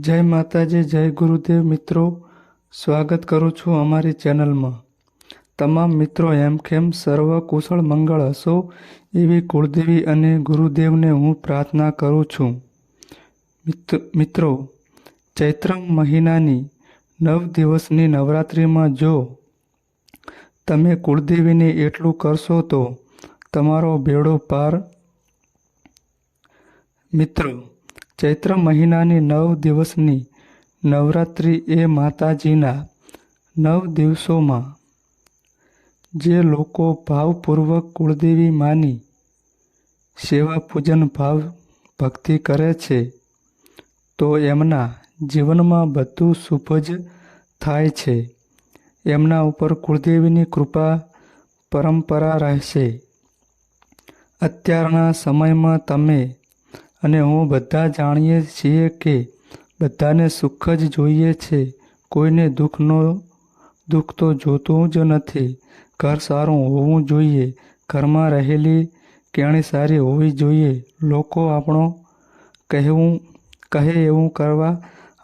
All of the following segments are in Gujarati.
જય માતાજી, જય ગુરુદેવ મિત્રો. સ્વાગત કરું છું અમારી ચેનલમાં. તમામ મિત્રો હેમખેમ સર્વ કુશળ મંગળ હશો એવી કુળદેવી અને ગુરુદેવને હું પ્રાર્થના કરું છું. મિત- મિત્રો ચૈત્ર મહિનાની નવ દિવસની નવરાત્રિમાં જો તમે કુળદેવીને એટલું કરશો તો તમારો બેડો પાર. મિત્રો ચૈત્ર મહિનાની નવ દિવસની નવરાત્રિ એ માતાજીના નવ દિવસોમાં. જે લોકો ભાવપૂર્વક કુળદેવી માની સેવા પૂજન ભાવ ભક્તિ કરે છે, તો એમના જીવનમાં બધું શુભ જ થાય છે. એમના ઉપર કુળદેવીની કૃપા પરંપરા રહેશે. અત્યારના સમયમાં તમે અને હું બધા જાણીએ છીએ કે બધાને સુખ જ જોઈએ છે. કોઈને દુઃખનો, દુઃખ તો જોતું જ નથી. ઘર સારું હોવું જોઈએ. ઘરમાં રહેલી કેણી સારી હોવી જોઈએ. લોકો આપણો કહેવું, કહે એવું કરવા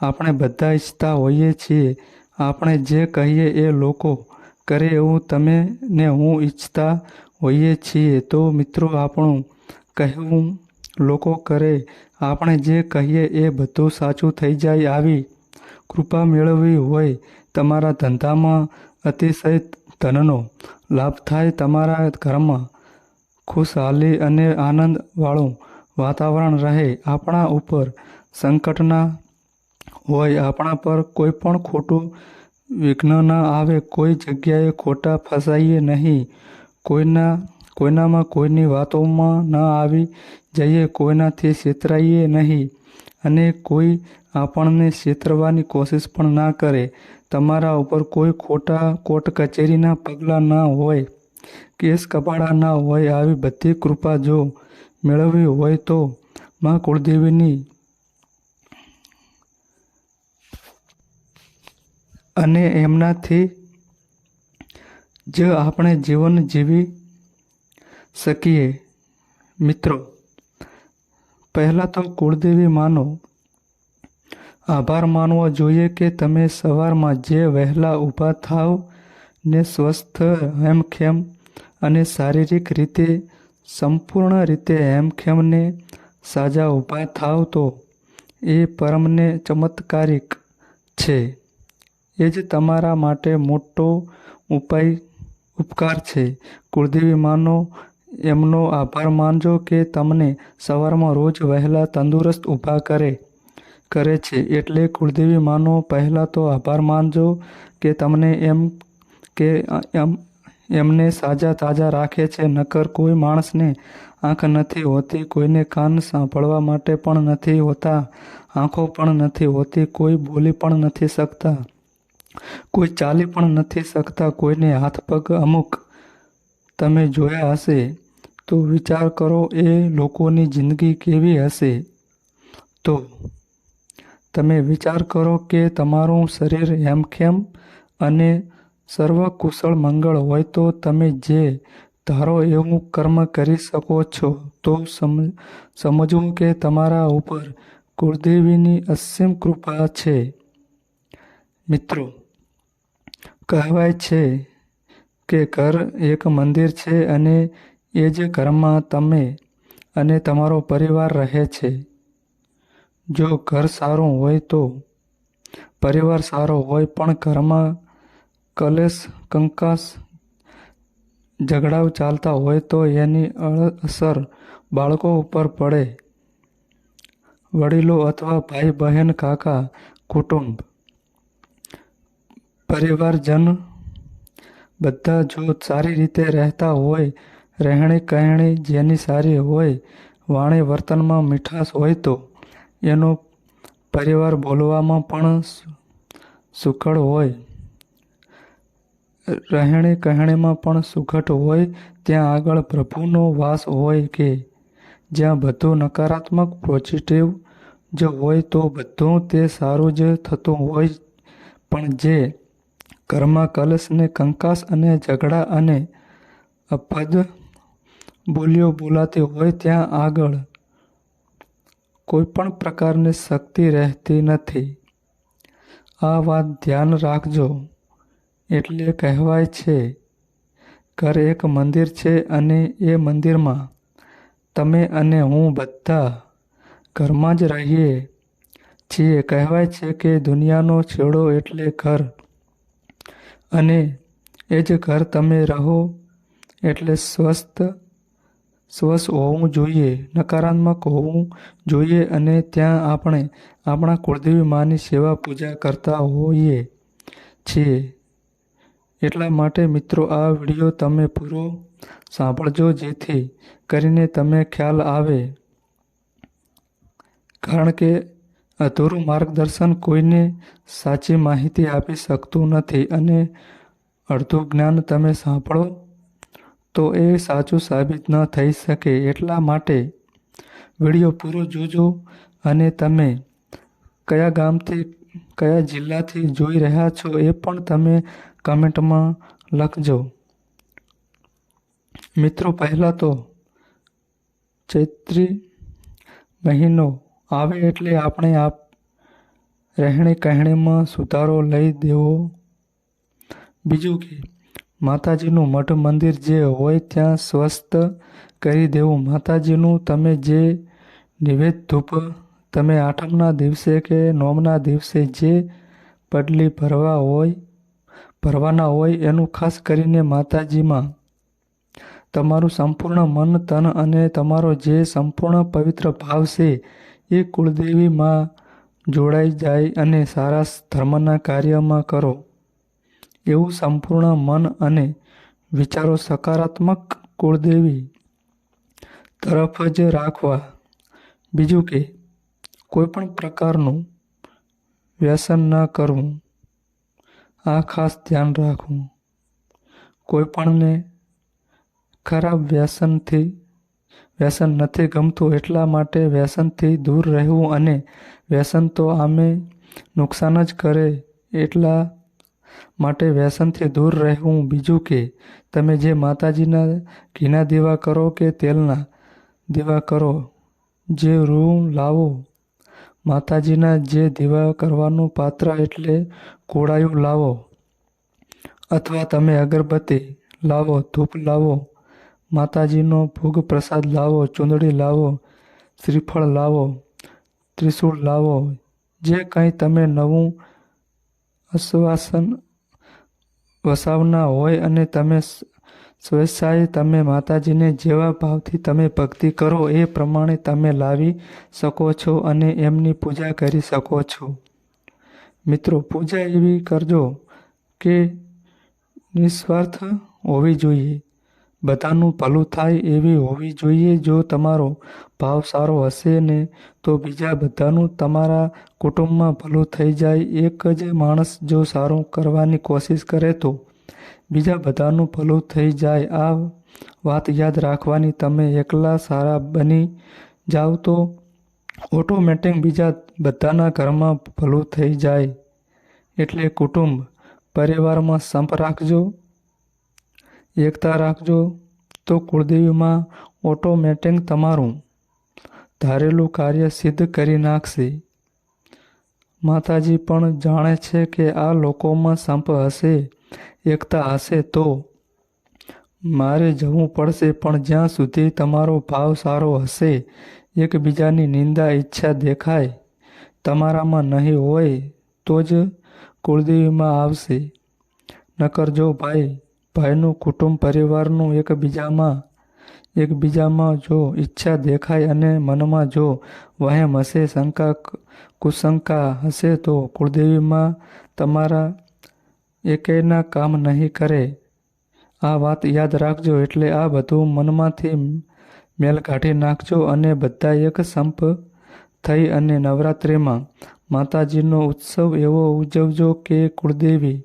આપણે બધા ઈચ્છતા હોઈએ છીએ. આપણે જે કહીએ એ લોકો કરે એવું તમે ને હું ઈચ્છતા હોઈએ છીએ. તો મિત્રો આપણું કહેવું લોકો કરે, આપણે જે કહીએ એ બધું સાચું થઈ જાય આવી કૃપા મેળવવી હોય તમારા ધંધામાં અતિશય ધનનો લાભ થાય તમારા ઘરમાં ખુશહાલી અને આનંદવાળું વાતાવરણ રહે આપણા ઉપર સંકટના હોય, આપણા પર કોઈ પણ ખોટું વિઘ્ન ના આવે, કોઈ જગ્યાએ ખોટા ફસાઈએ નહીં, કોઈના કોઈનામાં કોઈની વાતોમાં ન આવી જઈએ, કોઈનાથી છેતરાઈએ નહીં. અને કોઈ આપણને છેતરવાની કોશિશ પણ ના કરે. તમારા ઉપર કોઈ ખોટા કોર્ટ કચેરીના પગલાં ના હોય, કેસ કપાડા ના હોય, આવી બધી કૃપા જો મેળવવી હોય તો માં કુળદેવીની અને એમનાથી જ આપણે જીવન જીવી શકીએ. મિત્રો, પહેલાં તો કુળદેવી માનો, આભાર માનવો જોઈએ કે તમે સવારમાં જે વહેલા ઊભા થાવ ને સ્વસ્થ હેમખેમ અને શારીરિક રીતે, સંપૂર્ણ રીતે હેમખેમને સાજા ઊભા થાવ તો એ પરમને ચમત્કારિક છે. એ જ તમારા માટે મોટો ઉપાય ઉપકાર છે. કુળદેવી માનો એમનો આભાર માનજો કે તમને સવારમાં રોજ વહેલા તંદુરસ્ત ઊભા કરે કરે છે. એટલે કુળદેવી માનો, પહેલાં તો આભાર માનજો કે તમને એમ કે એમ, એમને સાજા તાજા રાખે છે. નકર કોઈ માણસને આંખ નથી હોતી, કોઈને કાન સાંભળવા માટે પણ નથી હોતા, આંખો પણ નથી હોતી, કોઈ બોલી પણ નથી શકતા, કોઈ ચાલી પણ નથી શકતા, કોઈને હાથ પગ અમુક તમે જોયા હશે, તો વિચાર કરો એ લોકોની જિંદગી કેવી હશે. તો, તમે વિચાર કરો કે તમારું શરીર હેમખેમ અને સર્વકુશળ મંગળ હોય તો તમે જે ધારો એવું કર્મ કરી શકો છો, તો સમ સમજવું કે તમારા ઉપર કુળદેવીની અસીમ કૃપા છે. મિત્રો, કહેવાય છે કે ઘર એક મંદિર છે અને એ જ ઘરમાં તમે અને તમારો પરિવાર રહે છે. જો ઘર સારું હોય તો પરિવાર સારો હોય પણ ઘરમાં કલેશ, કંકાસ ઝઘડાઓ ચાલતા હોય તો એની અસર બાળકો ઉપર પડે. વડીલો અથવા ભાઈ બહેન, કાકા, કુટુંબ, પરિવારજન બધા જો સારી રીતે રહેતા હોય, રહેણી કહેણી જેની સારી હોય, વાણી વર્તનમાં મીઠાશ હોય તો એનો પરિવાર બોલવામાં પણ સુખડ હોય. રહેણી કહેણીમાં પણ સુખટ હોય, ત્યાં આગળ પ્રભુનો વાસ હોય કે જ્યાં બધું નકારાત્મક પોઝિટિવ જ હોય તો બધું તે સારું જ થતું હોય, પણ જે ઘરમાં કલશને કંકાસ અને ઝઘડા અને અપદ બોલીઓ બોલાતી હોય ત્યાં આગળ કોઈપણ પ્રકારની શક્તિ રહેતી નથી. આ વાત ધ્યાન રાખજો. એટલે કહેવાય છે, ઘર એક મંદિર છે અને એ મંદિરમાં તમે અને હું બધા ઘરમાં જ રહીએ છીએ. કહેવાય છે કે દુનિયાનો છેડો એટલે ઘર. અને એ જ ઘર તમે રહો એટલે સ્વસ્થ સ્વસ્થ હોવું જોઈએ, નકારાત્મક હોવું જોઈએ અને ત્યાં આપણે આપણા કુળદેવી માની સેવા પૂજા કરતા હોઈએ છીએ. એટલા માટે મિત્રો, આ વીડિયો તમે પૂરો સાંભળજો જેથી કરીને તમે ખ્યાલ આવે. કારણ કે અધૂરું માર્ગદર્શન કોઈને સાચી માહિતી આપી શકતું નથી અને અડધું જ્ઞાન તમે સાંભળો, તો એ સાચું સાબિત ન થઈ શકે. એટલા માટે વીડિયો પૂરો જોજો અને તમે કયા ગામથી, કયા જિલ્લાથી જોઈ રહ્યા છો એ પણ તમે કમેન્ટમાં લખજો. મિત્રો, પહેલાં તો ચૈત્રી મહિનો આવે એટલે આપણે આપ રહેણી કહેણીમાં સુધારો લઈ દેવો. બીજું કે, માતાજીનું મઠ મંદિર જે હોય ત્યાં સ્વસ્થ કરી દેવું. માતાજીનું તમે જે નિવેદ ધૂપ, તમે આઠમના દિવસે કે નોમના દિવસે જે પડલી ભરવા હોય, ભરવાના હોય એનું ખાસ કરીને માતાજીમાં તમારું સંપૂર્ણ મન, તન અને તમારો જે સંપૂર્ણ પવિત્ર ભાવ છે એ કુળદેવીમાં જોડાઈ જાય અને સારા ધર્મના કાર્યમાં કરો. એવું સંપૂર્ણ મન અને વિચારો સકારાત્મક કુળદેવી તરફ જ રાખવા. બીજું કે, કોઈપણ પ્રકારનું વ્યસન ન કરવું. આ ખાસ ધ્યાન રાખવું. કોઈપણને ખરાબ વ્યસનથી વ્યસન નથી ગમતું એટલા માટે વ્યસનથી દૂર રહેવું અને વ્યસન તો આમે નુકસાન જ કરે એટલા માટે વ્યસનથી દૂર રહેવું બીજું કે તમે જે માતાજીના ઘીના દીવા કરો કે તેલના દીવા કરો, જે રૂ લાવો. માતાજીના જે દીવા કરવાનું પાત્ર એટલે કોળાયું લાવો. અથવા તમે અગરબત્તી લાવો, ધૂપ લાવો. માતાજીનો ભોગ પ્રસાદ લાવો, ચૂંદડી લાવો, શ્રીફળ લાવો, ત્રિશૂળ લાવો, જે કંઈ તમે નવું આશ્વાસન વસાવના હોય અને તમે સ્વેચ્છાએ તમે માતાજીને જેવા ભાવથી તમે ભક્તિ કરો એ પ્રમાણે તમે લાવી શકો છો અને એમની પૂજા કરી શકો છો. મિત્રો, પૂજા એવી કરજો કે નિસ્વાર્થ હોવી જોઈએ. બધાનું ભલું થાય એવી હોવી જોઈએ. જો તમારો ભાવ સારો હશે ને તો બીજા બધાનું તમારા કુટુંબમાં ભલું થઈ જાય. એક જ માણસ જો સારું કરવાની કોશિશ કરે તો બીજા બધાનું ભલું થઈ જાય. આ વાત યાદ રાખવાની તમે એકલા સારા બની જાઓ તો ઓટોમેટિક બીજા બધાના ઘરમાં ભલું થઈ જાય. એટલે કુટુંબ, પરિવારમાં સંપ રાખજો. એકતા રાખજો. તો કુળદેવીમાં ઓટોમેટિક તમારું ધારેલું કાર્ય સિદ્ધ કરી નાખશે. માતાજી પણ જાણે છે કે આ લોકોમાં સંપ હશે, એકતા હશે તો મારે જવું પડશે, પણ જ્યાં સુધી તમારો ભાવ સારો હશે, એકબીજાની નિંદા ઈચ્છા દેખાય, તમારામાં નહીં હોય, તો જ કુળદેવીમાં આવશે. નકર જો ભાઈ ભાઈનું કુટુંબ પરિવારનું એકબીજામાં એકબીજામાં જો ઈચ્છા દેખાય અને મનમાં જો વહેમ હશે, શંકા કુશંકા હશે તો કુળદેવીમાં તમારા એકેયના કામ નહીં કરે. આ વાત યાદ રાખજો એટલે આ બધું મનમાંથી મેલ કાઢી નાખજો અને બધા એક સંપ થઈ અને નવરાત્રિમાં માતાજીનો ઉત્સવ એવો ઉજવજો કે કુળદેવી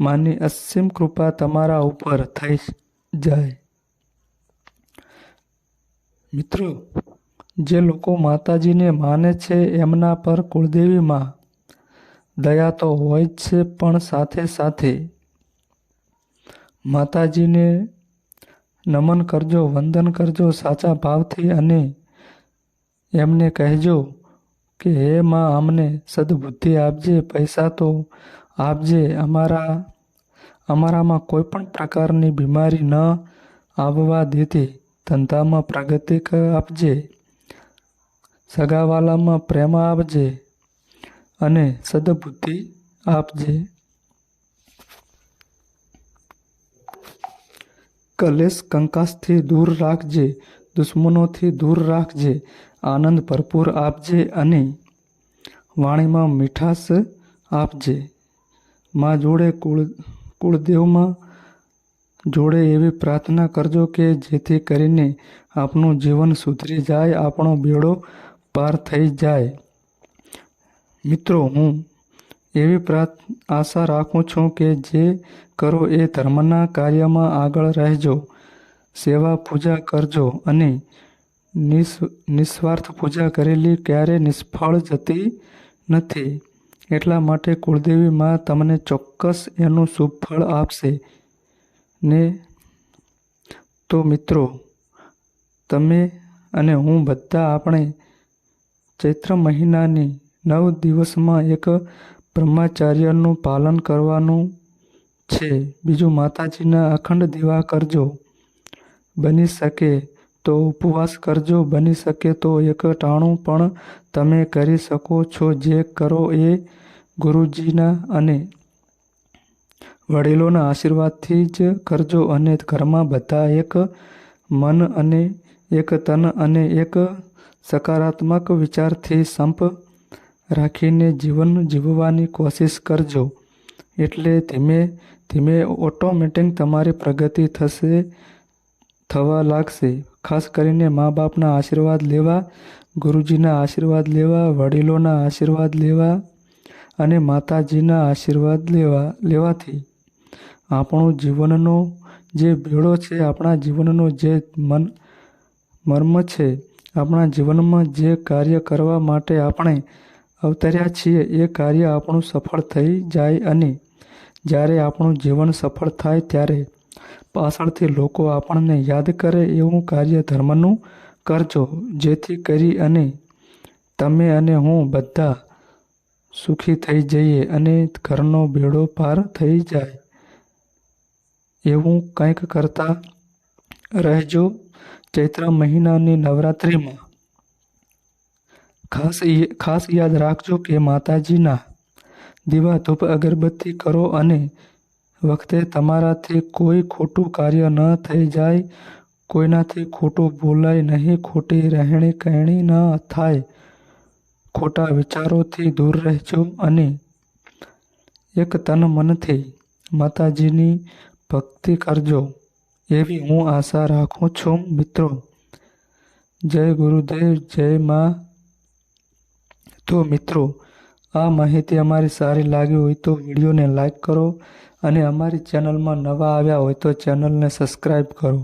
માની અસીમ કૃપા તમારા ઉપર થઈ જાય. મિત્રો, જે લોકો માતાજીને માને છે એમના પર કુળદેવીમાં દયા તો હોય જ છે, પણ સાથે સાથે માતાજીને નમન કરજો, વંદન કરજો સાચા ભાવથી અને એમને કહેજો કે, હે માં, અમને સદબુદ્ધિ આપજે, પૈસા તો આપજે અમારા, અમારામાં કોઈ પણ પ્રકારની બીમારી ન આવવા દેતી, ધંધામાં પ્રગતિ આપજે સગાવાલામાં પ્રેમ આપજે અને સદબુદ્ધિ આપજે કલેશ કંકાસથી દૂર રાખજે દુશ્મનોથી દૂર રાખજે આનંદ ભરપૂર આપજે અને વાણીમાં મીઠાશ આપજે માં જોડે કુળ, કુળદેવમાં જોડે એવી પ્રાર્થના કરજો કે જેથી કરીને આપણું જીવન સુધરી જાય, આપણો બેડો પાર થઈ જાય. મિત્રો, હું એવી પ્રાર્થ, આશા રાખું છું કે જે કરો એ ધર્મના કાર્યમાં આગળ રહેજો, સેવા પૂજા કરજો અને નિસ્, નિસ્વાર્થ પૂજા કરેલી ક્યારે નિષ્ફળ જતી નથી. એટલા માટે કુળદેવી માં તમને ચોક્કસ એનું શુભ આપશે. ને તો મિત્રો, તમે અને હું બધા આપણે ચૈત્ર મહિનાની નવ દિવસમાં એક બ્રહ્મચાર્યનું પાલન કરવાનું છે. બીજું માતાજીના અખંડ દીવા કરજો. બની શકે તો ઉપવાસ કરજો, બની શકે તો એક ટાણું પણ તમે કરી શકો છો, જે કરો એ ગુરુજીના અને વડીલોના આશીર્વાદથી જ કરજો અને ઘરમાં બધા એક મન અને એક તન અને એક સકારાત્મક વિચારથી સંપ રાખીને જીવન જીવવાની કોશિશ કરજો. એટલે ધીમે ધીમે ઓટોમેટિક તમારી પ્રગતિ થશે, થવા લાગશે. ખાસ કરીને મા બાપના આશીર્વાદ લેવા, ગુરુજીના આશીર્વાદ લેવા, વડીલોના આશીર્વાદ લેવા અને માતાજીના આશીર્વાદ લેવા, લેવાથી આપણું જીવનનો જે ભેળો છે, આપણા જીવનનો જે મન, મર્મ છે, આપણા જીવનમાં જે કાર્ય કરવા માટે આપણે અવતર્યા છીએ, એ કાર્ય આપણું સફળ થઈ જાય અને જ્યારે આપણું જીવન સફળ થાય ત્યારે પાછળથી લોકો આપણને યાદ કરે એવું કાર્ય ધર્મનું કરજો, જેથી કરી અને તમે અને હું બધા સુખી થઈ જઈએ અને ઘરનો બેડો પાર થઈ જાય. એવું કંઈક કરતા રહેજો. ચૈત્ર મહિનાની નવરાત્રિમાં ખાસ ખાસ યાદ રાખજો કે માતાજીના દીવા ધૂપ અગરબત્તી કરો અને વખતે તમારાથી કોઈ ખોટું કાર્ય ન થઈ જાય, કોઈનાથી ખોટું બોલાય નહીં, ખોટી રહેણી કહેણી ન થાય. ખોટા વિચારોથી દૂર રહેજો અને એક તન મનથી માતાજીની ભક્તિ કરજો. એવી હું આશા રાખું છું મિત્રો. જય ગુરુદેવ, જય માં. તો મિત્રો, આ માહિતી અમારી સારી લાગી હોય તો વિડીયોને લાઈક કરો અને અમારી ચેનલમાં નવા આવ્યા હોય તો ચેનલને સબસ્ક્રાઈબ કરો.